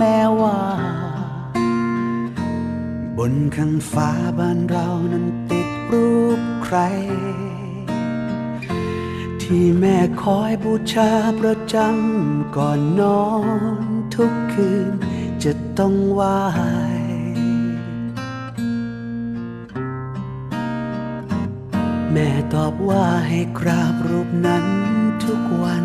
แม่ว่า บนข้างฟ้าบ้านเรานั้นติดรูปใคร ที่แม่คอยบูชาประจำก่อนนอนทุกคืนจะต้องไหวแม่ตอบว่าให้กราบรูปนั้นทุกวัน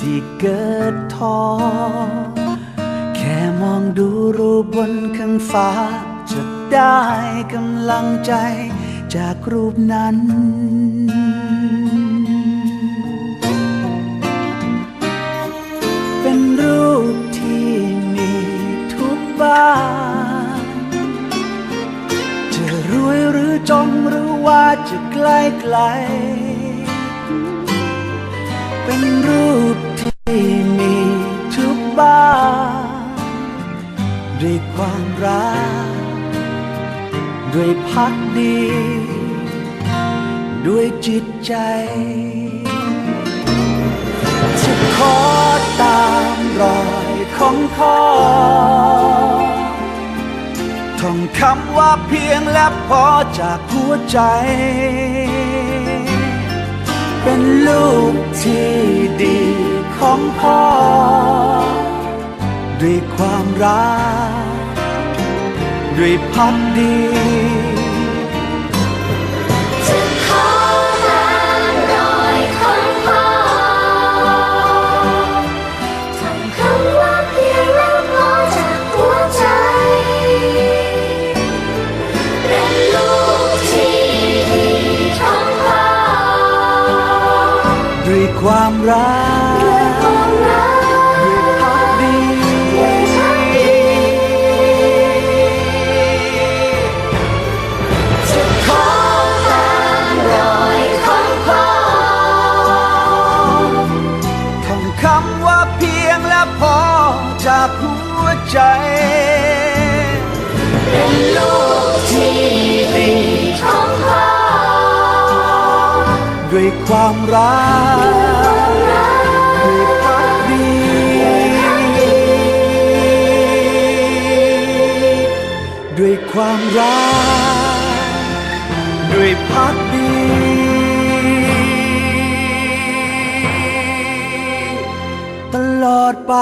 ที่เกิดท้อ แค่มองดูรูปบนข้างฟ้า จะได้กำลังใจจากรูปนั้น เป็นรูปที่มีทุกบ้าน จะรวยหรือจนหรือว่าจะไกลไกล เป็นรูปที่มีทุกบ้านด้วยความรัก ด้วยพักดี ด้วยจิตใจ จะขอตามรอยของพ่อท่องคำว่าเพียงและพอจากหัวใจ เป็นลูกที่ดีของพ่อ ด้วยความรัก ด้วยพักดี ความรักความรักด้วยพักดีจะขอตามรอยของพ่อทองคำว่าเพียงและพอจากหัวใจ เป็นลูก ด้วยความรักด้วยพักดีด้วยความรักด้วยพักดีตลอดไป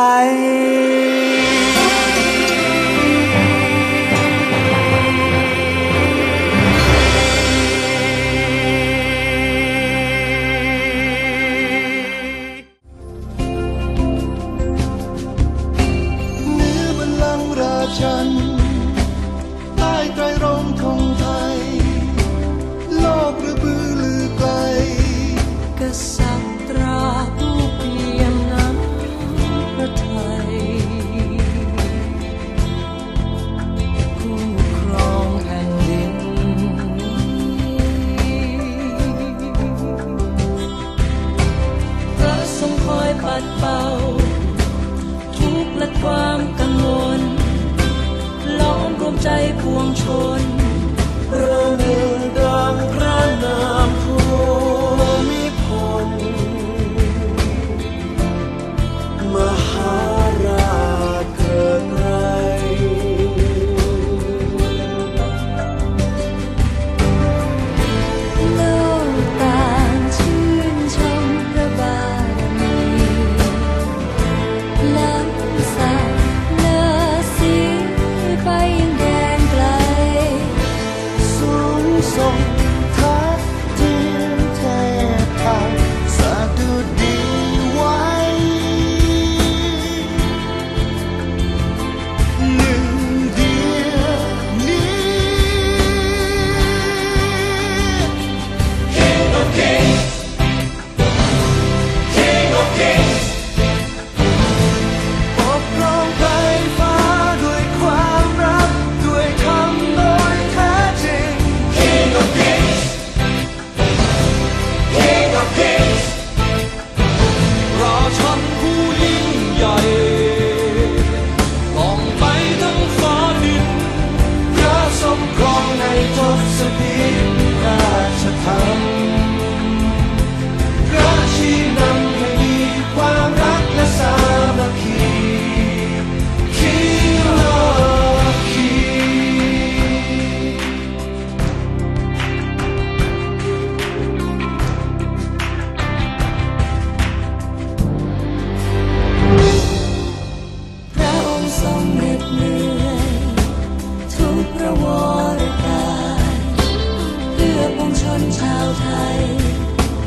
คนชาวไทย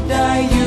ได้อยู่